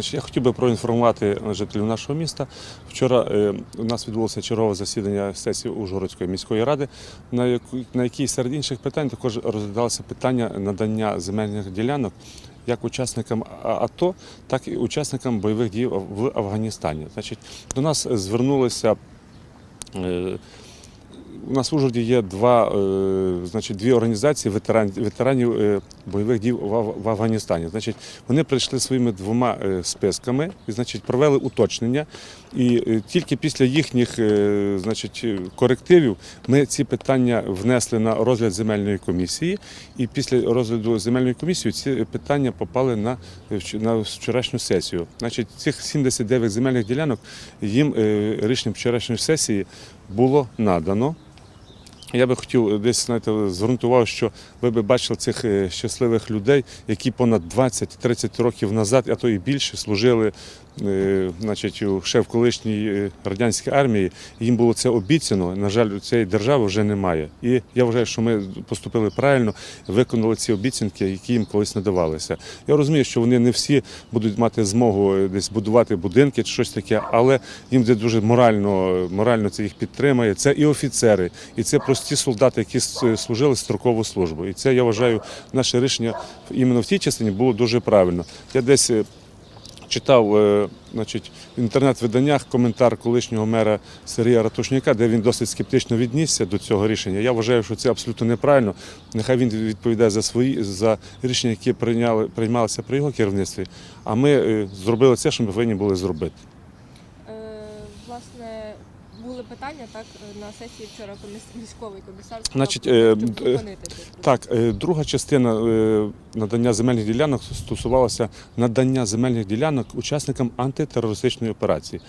Значить, я хотів би проінформувати жителів нашого міста. Вчора е, у нас відбулося чергове засідання сесії Ужгородської міської ради, на, якій серед інших питань також розглядалося питання надання земельних ділянок як учасникам АТО, так і учасникам бойових дій в Афганістані. Значить, до нас звернулися. У нас в Ужгороді є два, е, значить, дві організації ветеран, ветеранів е, бойових дій в, Афганістані. Значить, вони прийшли своїми двома е, списками і значить, провели уточнення. І тільки після їхніх значить, корективів ми ці питання внесли на розгляд земельної комісії. І після розгляду земельної комісії ці питання попали на, на вчорашню сесію. Значить, цих 79 земельних ділянок їм рішенням вчорашньої сесії було надано. Я би хотів десь знаєте, увагу, що ви би бачили цих е, щасливих людей, які понад 20-30 років назад, а то і більше, служили е, значить, ще в колишній е, радянській армії. Їм було це обіцяно. На жаль, цієї держави вже немає. І я вважаю, що ми поступили правильно, виконали ці обіцянки, які їм колись надавалися. Я розумію, що вони не всі будуть мати змогу е, десь будувати будинки чи щось таке, але їм це дуже морально, морально це їх підтримує. Це і офіцери, і це прості солдати, які служили строкову службу. І це я вважаю, наше рішення іменно в тій частині було дуже правильно. Я десь е, читав е, значить, в інтернет-виданнях коментар колишнього мера Сергія Ратушняка, де він досить скептично віднісся до цього рішення. Я вважаю, що це абсолютно неправильно. Нехай він відповідає за свої за рішення, які прийняли приймалися при його керівництві. А ми е, зробили це, що ми повинні були зробити. Е, були питання так на сесії вчора військовий комісар Значить, е, е, Так, е, друга частина е, надання земельних ділянок стосувалася надання земельних ділянок учасникам антитерористичної операції.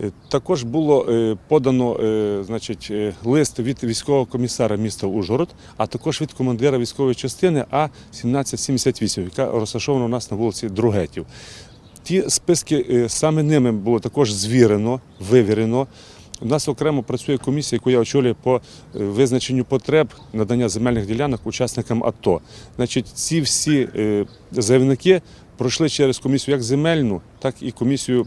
Е, Також було е, подано е, значить, е, лист від військового комісара міста Ужгород, а також від командира військової частини А-1778, яка розташована у нас на вулиці Другетів. Ті списки е, саме ними було також звірено, вивірено. У нас окремо працює комісія, яку я очолюю по е, визначенню потреб надання земельних ділянок учасникам АТО. Значить, ці всі е, заявники пройшли через комісію як земельну, так і комісію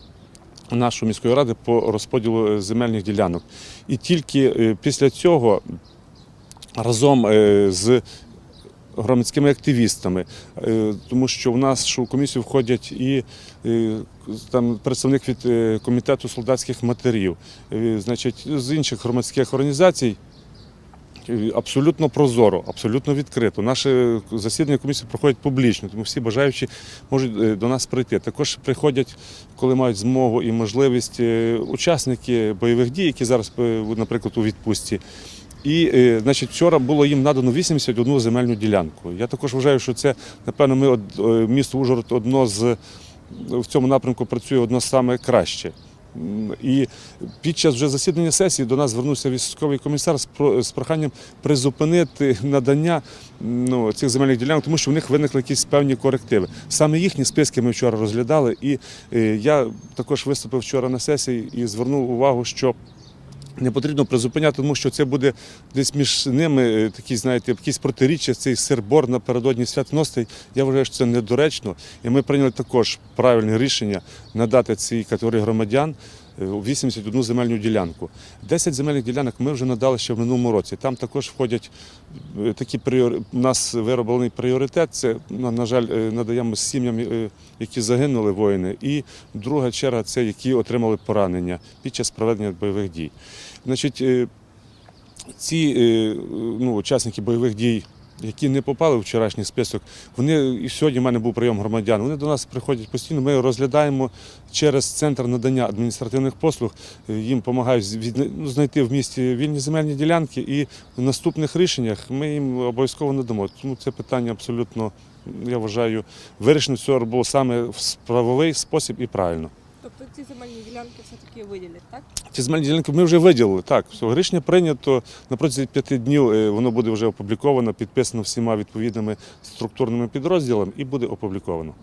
нашої міської ради по розподілу е, земельних ділянок. І тільки після цього разом з громадськими активістами, е, тому що в нас в комісію входять і е, там представник від е, комітету солдатських матерів, значить, з інших громадських організацій. Абсолютно прозоро, абсолютно відкрито. Наше засідання комісії проходять публічно, тому всі бажаючі можуть до нас прийти. Також приходять, коли мають змогу і можливість учасники бойових дій, які зараз, наприклад, у відпустці. І е, значить, вчора було їм надано 81 земельну ділянку. Я також вважаю, що це, напевно, ми е, місто Ужгород одно з в цьому напрямку працює одно з саме краще. І під час вже засідання сесії до нас звернувся військовий комісар з про- з проханням призупинити надання ну, цих земельних ділянок, тому що в них виникли якісь певні корективи. Саме їхні списки ми вчора розглядали, і е, я також виступив вчора на сесії і звернув увагу, що не потрібно призупиняти, тому що це буде десь між ними е, такі, знаєте, якісь протиріччя, цей сербор напередодні святностей. Я вважаю, що це недоречно. І ми прийняли також правильне рішення надати цій категорії громадян 81 земельну ділянку. 10 земельних ділянок ми вже надали ще в минулому році. Там також входять е, такі. У нас вироблений пріоритет. Це, на жаль, е, надаємо сім'ям, е, які загинули воїни. І друга черга це які отримали поранення під час проведення бойових дій. Значить, ці ну, учасники бойових дій, які не попали в вчорашній список, вони і сьогодні в мене був прийом громадян. Вони до нас приходять постійно. Ми розглядаємо через центр надання адміністративних послуг. е, Їм допомагають ну, знайти в місті вільні земельні ділянки, і в наступних рішеннях ми їм обов'язково надамо. Тому це питання абсолютно, я вважаю, вирішено цього було саме в правовий спосіб і правильно. Ці земельні ділянки все-таки виділять, так? Ці земельні ділянки ми вже виділили. Так, все, рішення прийнято. На протязі п'яти днів е, воно буде вже опубліковано, підписано всіма відповідними структурними підрозділами і буде опубліковано.